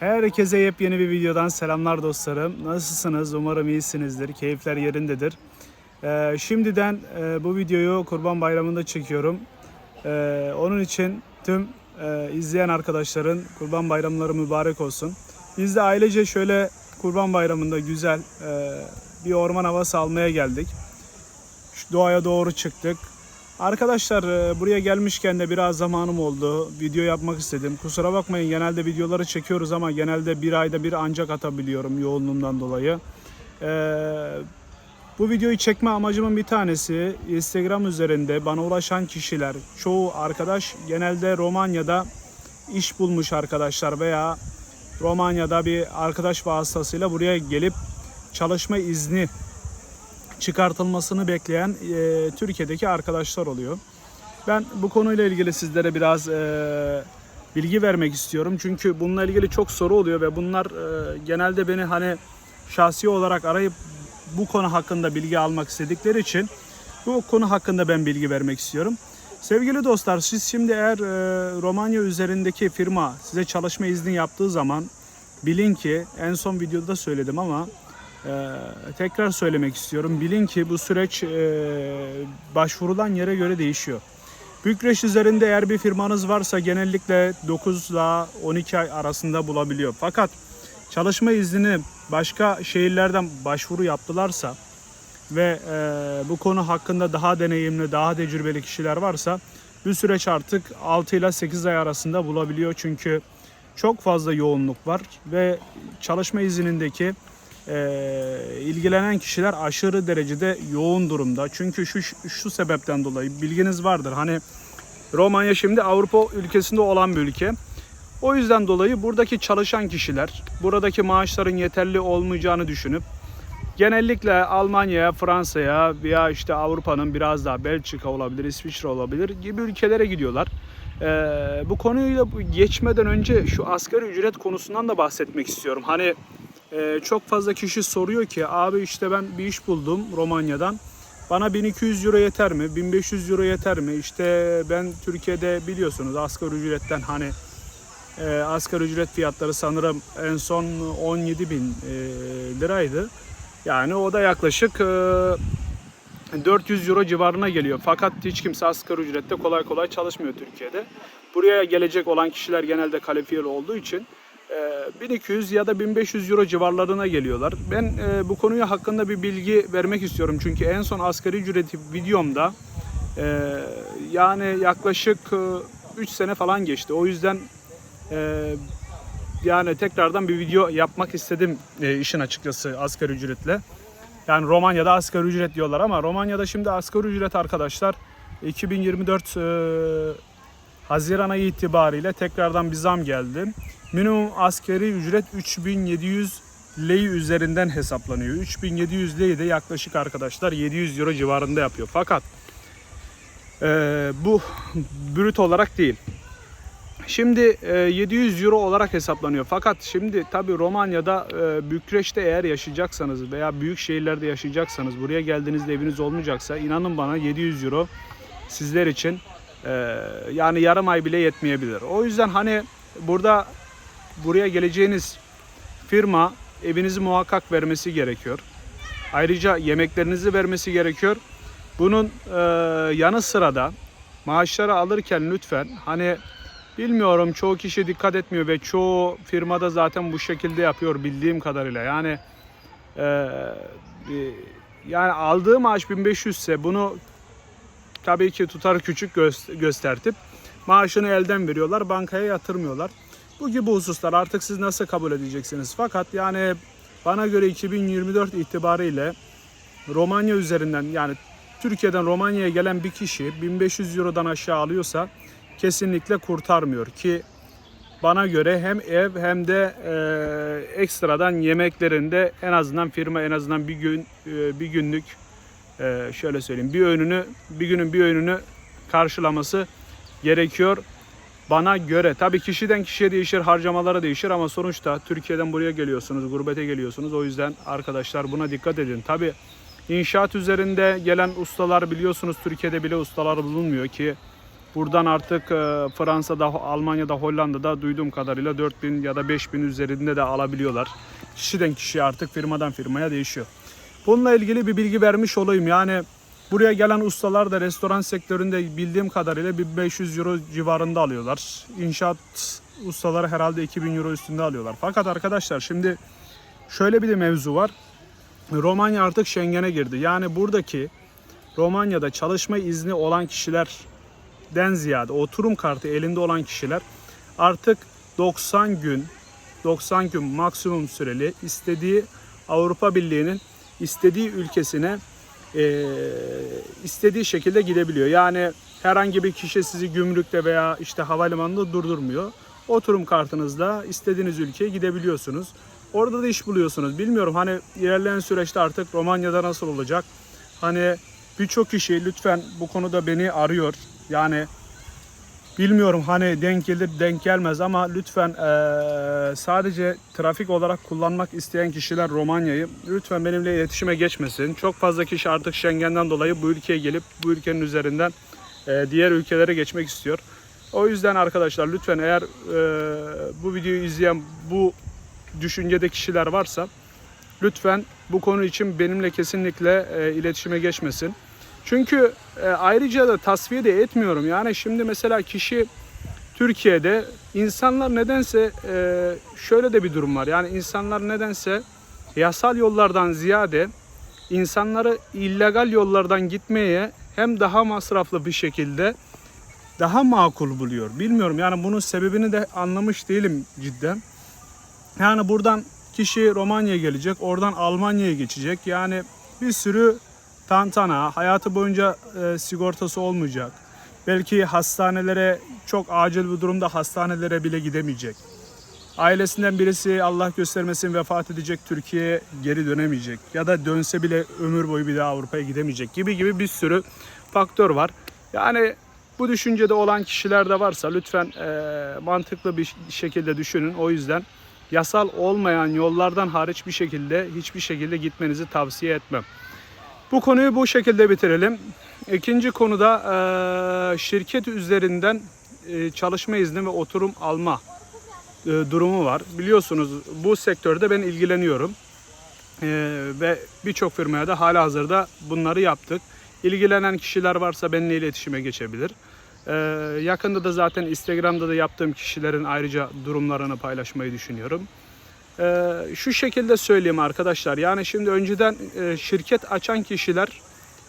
Herkese yepyeni bir videodan selamlar dostlarım. Nasılsınız? Umarım iyisinizdir. Keyifler yerindedir. Ee, şimdiden e, bu videoyu Kurban Bayramı'nda çekiyorum. Ee, onun için tüm e, izleyen arkadaşların Kurban Bayramları mübarek olsun. Biz de ailece şöyle Kurban Bayramı'nda güzel e, bir orman havası almaya geldik. Şu doğaya doğru çıktık. Arkadaşlar e, buraya gelmişken de biraz zamanım oldu. Video yapmak istedim. Kusura bakmayın genelde videoları çekiyoruz ama genelde bir ayda bir ancak atabiliyorum yoğunluğumdan dolayı. E, bu videoyu çekme amacımın bir tanesi Instagram üzerinde bana ulaşan kişiler, çoğu arkadaş genelde Romanya'da iş bulmuş arkadaşlar veya Romanya'da bir arkadaş vasıtasıyla buraya gelip çalışma izni çıkartılmasını bekleyen e, Türkiye'deki arkadaşlar oluyor. Ben bu konuyla ilgili sizlere biraz e, bilgi vermek istiyorum. Çünkü bununla ilgili çok soru oluyor ve bunlar e, genelde beni hani şahsi olarak arayıp bu konu hakkında bilgi almak istedikleri için bu konu hakkında ben bilgi vermek istiyorum. Sevgili dostlar siz şimdi eğer e, Romanya üzerindeki firma size çalışma izni yaptığı zaman bilin ki en son videoda söyledim ama ee, tekrar söylemek istiyorum. Bilin ki bu süreç e, başvurulan yere göre değişiyor. Bükreş üzerinde eğer bir firmanız varsa genellikle 9 ile 12 ay arasında bulabiliyor. Fakat çalışma iznini başka şehirlerden başvuru yaptılarsa ve e, bu konu hakkında daha deneyimli, daha tecrübeli kişiler varsa bu süreç artık 6 ile 8 ay arasında bulabiliyor. Çünkü çok fazla yoğunluk var ve çalışma iznindeki e, ilgilenen kişiler aşırı derecede yoğun durumda. Çünkü şu şu sebepten dolayı bilginiz vardır. Hani Romanya şimdi Avrupa ülkesinde olan bir ülke. O yüzden dolayı buradaki çalışan kişiler buradaki maaşların yeterli olmayacağını düşünüp genellikle Almanya'ya, Fransa'ya veya işte Avrupa'nın biraz daha Belçika olabilir, İsviçre olabilir gibi ülkelere gidiyorlar. Ee, bu konuyla geçmeden önce şu asgari ücret konusundan da bahsetmek istiyorum. Hani ee, çok fazla kişi soruyor ki abi işte ben bir iş buldum Romanya'dan. Bana 1200 euro yeter mi? 1500 euro yeter mi? İşte ben Türkiye'de biliyorsunuz asgari ücretten hani e, asgari ücret fiyatları sanırım en son 17 bin e, liraydı. Yani o da yaklaşık e, 400 euro civarına geliyor. Fakat hiç kimse asgari ücrette kolay kolay çalışmıyor Türkiye'de. Buraya gelecek olan kişiler genelde kalifiyeli olduğu için 1200 ya da 1500 euro civarlarına geliyorlar. Ben e, bu konuya hakkında bir bilgi vermek istiyorum. Çünkü en son asgari ücreti videomda e, yani yaklaşık e, 3 sene falan geçti. O yüzden e, yani tekrardan bir video yapmak istedim e, işin açıkçası asgari ücretle. Yani Romanya'da asgari ücret diyorlar ama Romanya'da şimdi asgari ücret arkadaşlar 2024 e, Haziran ayı itibariyle tekrardan bir zam geldi. Minimum askeri ücret 3700 lei üzerinden hesaplanıyor. 3700 lei de yaklaşık arkadaşlar 700 euro civarında yapıyor. Fakat e, bu brüt olarak değil. Şimdi e, 700 euro olarak hesaplanıyor. Fakat şimdi tabi Romanya'da e, Bükreş'te eğer yaşayacaksanız veya büyük şehirlerde yaşayacaksanız buraya geldiğinizde eviniz olmayacaksa inanın bana 700 euro sizler için e, yani yarım ay bile yetmeyebilir. O yüzden hani burada buraya geleceğiniz firma evinizi muhakkak vermesi gerekiyor. Ayrıca yemeklerinizi vermesi gerekiyor. Bunun e, yanı sıra da maaşları alırken lütfen hani bilmiyorum çoğu kişi dikkat etmiyor ve çoğu firmada zaten bu şekilde yapıyor bildiğim kadarıyla. Yani e yani aldığı maaş 1500 ise bunu tabii ki tutar küçük göstertip maaşını elden veriyorlar bankaya yatırmıyorlar. Bu gibi hususlar artık siz nasıl kabul edeceksiniz? Fakat yani bana göre 2024 itibariyle Romanya üzerinden yani Türkiye'den Romanya'ya gelen bir kişi 1500 Euro'dan aşağı alıyorsa kesinlikle kurtarmıyor ki bana göre hem ev hem de e, ekstradan yemeklerinde en azından firma en azından bir gün e, bir günlük e, şöyle söyleyeyim bir öğününü bir günün bir öğününü karşılaması gerekiyor bana göre. Tabii kişiden kişiye değişir, harcamalara değişir ama sonuçta Türkiye'den buraya geliyorsunuz, gurbete geliyorsunuz. O yüzden arkadaşlar buna dikkat edin. Tabii inşaat üzerinde gelen ustalar biliyorsunuz Türkiye'de bile ustalar bulunmuyor ki Buradan artık e, Fransa'da, Almanya'da, Hollanda'da duyduğum kadarıyla 4000 ya da 5000 üzerinde de alabiliyorlar. Kişiden kişiye artık firmadan firmaya değişiyor. Bununla ilgili bir bilgi vermiş olayım. Yani buraya gelen ustalar da restoran sektöründe bildiğim kadarıyla 1500 euro civarında alıyorlar. İnşaat ustaları herhalde 2000 euro üstünde alıyorlar. Fakat arkadaşlar şimdi şöyle bir de mevzu var. Romanya artık Schengen'e girdi. Yani buradaki Romanya'da çalışma izni olan kişilerden ziyade oturum kartı elinde olan kişiler artık 90 gün 90 gün maksimum süreli istediği Avrupa Birliği'nin istediği ülkesine eee, istediği şekilde gidebiliyor. Yani herhangi bir kişi sizi gümrükte veya işte havalimanında durdurmuyor. Oturum kartınızla istediğiniz ülkeye gidebiliyorsunuz. Orada da iş buluyorsunuz. Bilmiyorum hani ilerleyen süreçte artık Romanya'da nasıl olacak? Hani birçok kişi lütfen bu konuda beni arıyor. Yani bilmiyorum hani denk gelir denk gelmez ama lütfen eee, sadece trafik olarak kullanmak isteyen kişiler Romanya'yı lütfen benimle iletişime geçmesin. Çok fazla kişi artık Schengen'den dolayı bu ülkeye gelip bu ülkenin üzerinden eee, diğer ülkelere geçmek istiyor. O yüzden arkadaşlar lütfen eğer eee, bu videoyu izleyen bu düşüncede kişiler varsa lütfen bu konu için benimle kesinlikle e, iletişime geçmesin. Çünkü e, ayrıca da tasfiye de etmiyorum. Yani şimdi mesela kişi Türkiye'de insanlar nedense e, şöyle de bir durum var. Yani insanlar nedense yasal yollardan ziyade insanları illegal yollardan gitmeye hem daha masraflı bir şekilde daha makul buluyor. Bilmiyorum yani bunun sebebini de anlamış değilim cidden. Yani buradan kişi Romanya'ya gelecek, oradan Almanya'ya geçecek. Yani bir sürü tantana, hayatı boyunca e, sigortası olmayacak. Belki hastanelere çok acil bir durumda hastanelere bile gidemeyecek. Ailesinden birisi Allah göstermesin vefat edecek, Türkiye'ye geri dönemeyecek. Ya da dönse bile ömür boyu bir daha Avrupa'ya gidemeyecek gibi gibi bir sürü faktör var. Yani bu düşüncede olan kişiler de varsa lütfen e, mantıklı bir şekilde düşünün. O yüzden yasal olmayan yollardan hariç bir şekilde hiçbir şekilde gitmenizi tavsiye etmem. Bu konuyu bu şekilde bitirelim. İkinci konuda e, şirket üzerinden e, çalışma izni ve oturum alma e, durumu var. Biliyorsunuz bu sektörde ben ilgileniyorum. Ve birçok firmaya da hala hazırda bunları yaptık. İlgilenen kişiler varsa benimle iletişime geçebilir. Yakında da zaten Instagram'da da yaptığım kişilerin ayrıca durumlarını paylaşmayı düşünüyorum. Ee, şu şekilde söyleyeyim arkadaşlar. Yani şimdi önceden e, şirket açan kişiler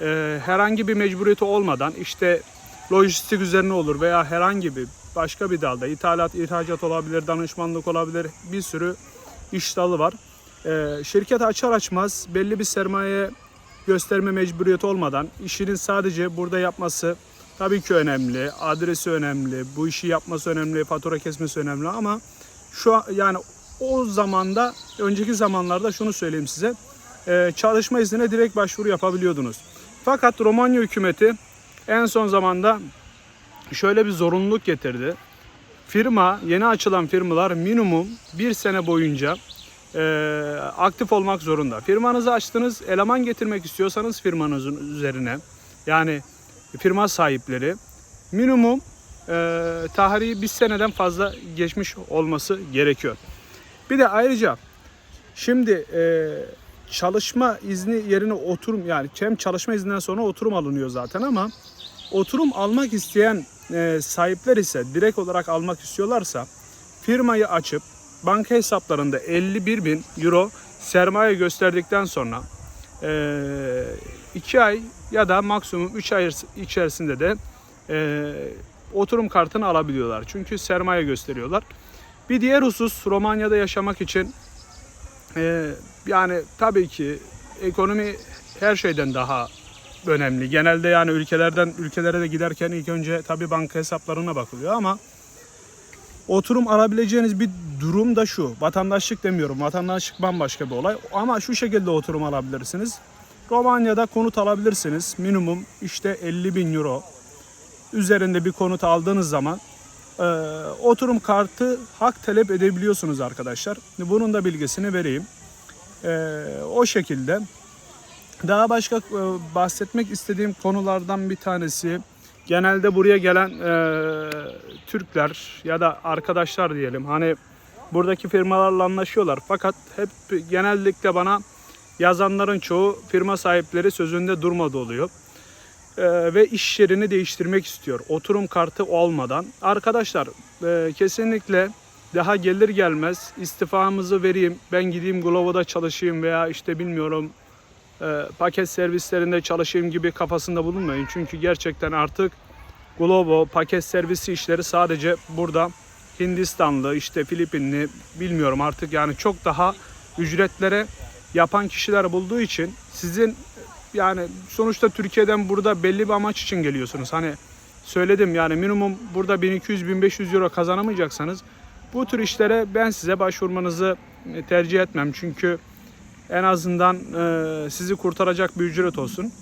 e, herhangi bir mecburiyeti olmadan işte lojistik üzerine olur veya herhangi bir başka bir dalda ithalat, ihracat olabilir, danışmanlık olabilir bir sürü iş dalı var. Ee, şirket açar açmaz belli bir sermaye gösterme mecburiyeti olmadan işinin sadece burada yapması tabii ki önemli, adresi önemli, bu işi yapması önemli, fatura kesmesi önemli ama şu an yani o zamanda önceki zamanlarda şunu söyleyeyim size e, çalışma iznine direkt başvuru yapabiliyordunuz. Fakat Romanya hükümeti en son zamanda şöyle bir zorunluluk getirdi. Firma, yeni açılan firmalar minimum bir sene boyunca e, aktif olmak zorunda. Firmanızı açtınız, eleman getirmek istiyorsanız firmanızın üzerine yani firma sahipleri minimum e, tarihi bir seneden fazla geçmiş olması gerekiyor. Bir de ayrıca şimdi e, çalışma izni yerine oturum yani hem çalışma izninden sonra oturum alınıyor zaten ama oturum almak isteyen e, sahipler ise direkt olarak almak istiyorlarsa firmayı açıp banka hesaplarında 51 bin euro sermaye gösterdikten sonra 2 ay ya da maksimum 3 ay içerisinde de e, oturum kartını alabiliyorlar. Çünkü sermaye gösteriyorlar. Bir diğer husus Romanya'da yaşamak için e, yani tabii ki ekonomi her şeyden daha önemli. Genelde yani ülkelerden ülkelere de giderken ilk önce tabii banka hesaplarına bakılıyor ama oturum alabileceğiniz bir durum da şu. Vatandaşlık demiyorum. Vatandaşlık bambaşka bir olay. Ama şu şekilde oturum alabilirsiniz. Romanya'da konut alabilirsiniz. Minimum işte 50 bin euro üzerinde bir konut aldığınız zaman e, oturum kartı hak talep edebiliyorsunuz arkadaşlar. Bunun da bilgisini vereyim. E, o şekilde. Daha başka e, bahsetmek istediğim konulardan bir tanesi genelde buraya gelen e, Türkler ya da arkadaşlar diyelim hani buradaki firmalarla anlaşıyorlar. Fakat hep genellikle bana yazanların çoğu firma sahipleri sözünde durmadı oluyor. E, ve iş yerini değiştirmek istiyor. Oturum kartı olmadan. Arkadaşlar e, kesinlikle daha gelir gelmez istifamızı vereyim ben gideyim Glovo'da çalışayım veya işte bilmiyorum e, paket servislerinde çalışayım gibi kafasında bulunmayın. Çünkü gerçekten artık Glovo paket servisi işleri sadece burada Hindistanlı işte Filipinli bilmiyorum artık yani çok daha ücretlere yapan kişiler bulduğu için sizin yani sonuçta Türkiye'den burada belli bir amaç için geliyorsunuz. Hani söyledim yani minimum burada 1200-1500 euro kazanamayacaksanız bu tür işlere ben size başvurmanızı e, tercih etmem. Çünkü en azından e, sizi kurtaracak bir ücret olsun.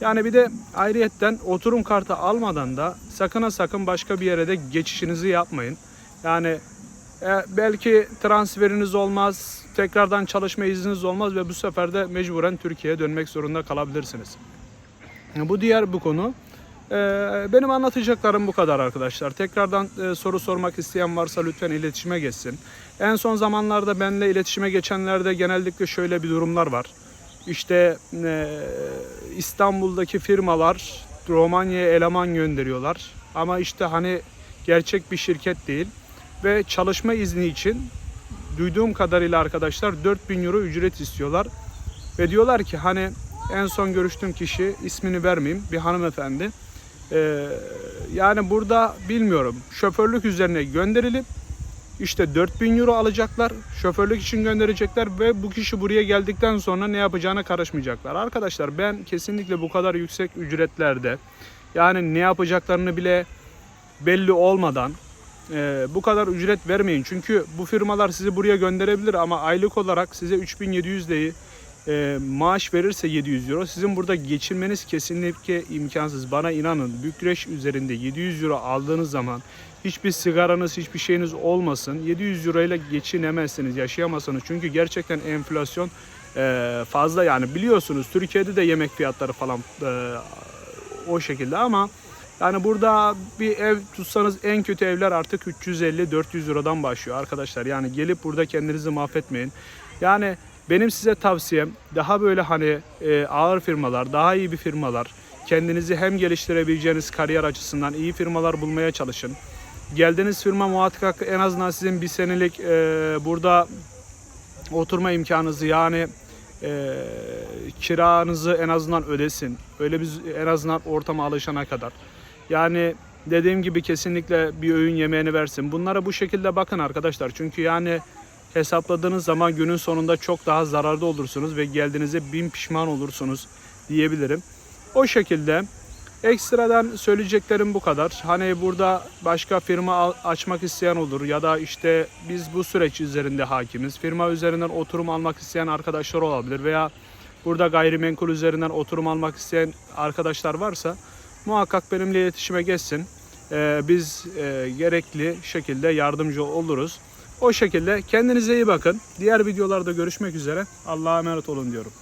Yani bir de ayrıyetten oturum kartı almadan da sakın ha sakın başka bir yere de geçişinizi yapmayın. Yani e, belki transferiniz olmaz, tekrardan çalışma izniniz olmaz ve bu sefer de mecburen Türkiye'ye dönmek zorunda kalabilirsiniz. Bu diğer bu konu. Ee, benim anlatacaklarım bu kadar arkadaşlar. Tekrardan e, soru sormak isteyen varsa lütfen iletişime geçsin. En son zamanlarda benimle iletişime geçenlerde genellikle şöyle bir durumlar var. İşte e, İstanbul'daki firmalar Romanya'ya eleman gönderiyorlar. Ama işte hani gerçek bir şirket değil. Ve çalışma izni için duyduğum kadarıyla arkadaşlar 4000 euro ücret istiyorlar. Ve diyorlar ki hani en son görüştüğüm kişi ismini vermeyeyim bir hanımefendi. Ee, yani burada bilmiyorum şoförlük üzerine gönderilip işte 4000 euro alacaklar şoförlük için gönderecekler ve bu kişi buraya geldikten sonra ne yapacağına karışmayacaklar. Arkadaşlar ben kesinlikle bu kadar yüksek ücretlerde yani ne yapacaklarını bile belli olmadan e, bu kadar ücret vermeyin. Çünkü bu firmalar sizi buraya gönderebilir ama aylık olarak size 3700 lirayı e, maaş verirse 700 euro sizin burada geçinmeniz kesinlikle imkansız. Bana inanın Bükreş üzerinde 700 euro aldığınız zaman hiçbir sigaranız hiçbir şeyiniz olmasın 700 euro ile geçinemezsiniz yaşayamazsınız. Çünkü gerçekten enflasyon e, fazla yani biliyorsunuz Türkiye'de de yemek fiyatları falan e, o şekilde ama yani burada bir ev tutsanız en kötü evler artık 350-400 Euro'dan başlıyor arkadaşlar. Yani gelip burada kendinizi mahvetmeyin. Yani benim size tavsiyem daha böyle hani e, ağır firmalar, daha iyi bir firmalar, kendinizi hem geliştirebileceğiniz kariyer açısından iyi firmalar bulmaya çalışın. Geldiğiniz firma muhakkak en azından sizin bir senelik e, burada oturma imkanınızı yani e, kiranızı en azından ödesin. Öyle bir en azından ortama alışana kadar. Yani dediğim gibi kesinlikle bir öğün yemeğini versin. Bunlara bu şekilde bakın arkadaşlar. Çünkü yani hesapladığınız zaman günün sonunda çok daha zararda olursunuz ve geldiğinize bin pişman olursunuz diyebilirim. O şekilde ekstradan söyleyeceklerim bu kadar. Hani burada başka firma açmak isteyen olur ya da işte biz bu süreç üzerinde hakimiz. Firma üzerinden oturum almak isteyen arkadaşlar olabilir veya burada gayrimenkul üzerinden oturum almak isteyen arkadaşlar varsa muhakkak benimle iletişime geçsin. Ee, biz e, gerekli şekilde yardımcı oluruz. O şekilde kendinize iyi bakın. Diğer videolarda görüşmek üzere. Allah'a emanet olun diyorum.